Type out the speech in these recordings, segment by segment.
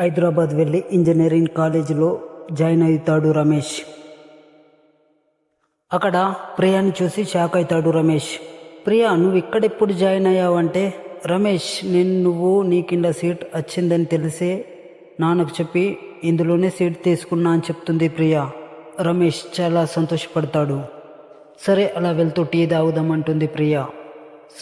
హైదరాబాద్ వెళ్ళి ఇంజనీరింగ్ కాలేజీలో జాయిన్ అవుతాడు రమేష్. అక్కడ ప్రియాని చూసి షాక్ అవుతాడు రమేష్. ప్రియా నువ్వు ఇక్కడెప్పుడు జాయిన్ అయ్యావంటే? రమేష్ నేను నువ్వు నీ కింద సీట్ వచ్చిందని తెలిసే నాన్నకు చెప్పి ఇందులోనే సీట్ తీసుకున్నా అని చెప్తుంది ప్రియా. రమేష్ చాలా సంతోషపడతాడు. సరే అలా వెళ్తూ టీ తాగుదామంటుంది ప్రియా.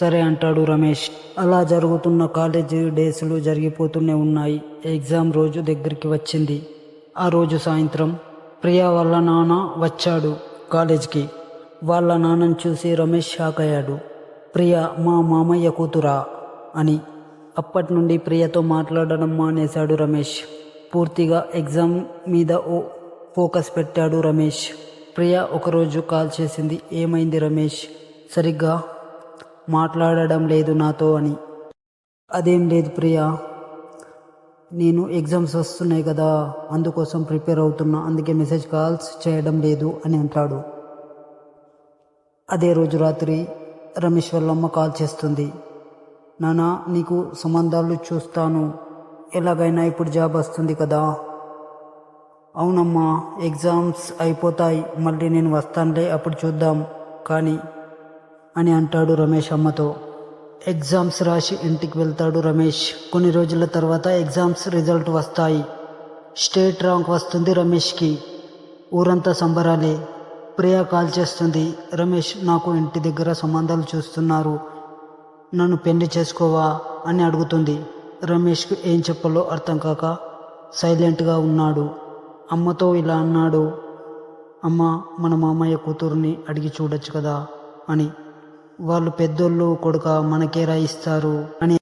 సరే అంటాడు రమేష్. అలా జరుగుతున్న కాలేజీ డేస్లు జరిగిపోతూనే ఉన్నాయి. ఎగ్జామ్ రోజు దగ్గరికి వచ్చింది. ఆ రోజు సాయంత్రం ప్రియా వాళ్ళ నాన్న వచ్చాడు కాలేజ్కి వాళ్ళ నాన్నని చూసి రమేష్ షాక్ అయ్యాడు. ప్రియ మా మామయ్య కూతురా? అని. అప్పటి నుండి ప్రియతో మాట్లాడడం మానేశాడు రమేష్. పూర్తిగా ఎగ్జామ్ మీద ఓ ఫోకస్ పెట్టాడు రమేష్. ప్రియ ఒకరోజు కాల్ చేసింది. ఏమైంది రమేష్? సరిగ్గా మాట్లాడడం లేదు నాతో అని. అదేం లేదు ప్రియా. నేను ఎగ్జామ్స్ వస్తున్నాయి కదా అందుకోసం ప్రిపేర్ అవుతున్నా. అందుకే మెసేజ్ కాల్స్ చేయడం లేదు అని అంటాడు. అదే రోజు రాత్రి రమేష్ వాళ్ళమ్మ కాల్ చేస్తుంది. నానా నీకు సంబంధాలు చూస్తాను. ఎలాగైనా ఇప్పుడు జాబ్ వస్తుంది కదా. అవునమ్మా ఎగ్జామ్స్ అయిపోతాయి. మళ్ళీ నేను వస్తానులే అప్పుడు చూద్దాం. కానీ అని అంటాడు రమేష్ అమ్మతో. ఎగ్జామ్స్ రాసి ఇంటికి వెళ్తాడు రమేష్. కొన్ని రోజుల తర్వాత ఎగ్జామ్స్ రిజల్ట్ వస్తాయి. స్టేట్ ర్యాంక్ వస్తుంది రమేష్కి. ఊరంతా సంబరాలే. ప్రియా కాల్ చేస్తుంది. రమేష్ నాకు ఇంటి దగ్గర సంబంధాలు చూస్తున్నారు. నన్ను పెళ్ళి చేసుకోవా అని అడుగుతుంది. రమేష్కు ఏం చెప్పాలో అర్థం కాక సైలెంట్గా ఉన్నాడు. అమ్మతో ఇలా అన్నాడు. అమ్మ మన మామయ్య కూతురుని అడిగి చూడొచ్చు కదా అని. వాళ్ళు పెద్దోళ్ళు కొడుక మనకే రాయిస్తారు అని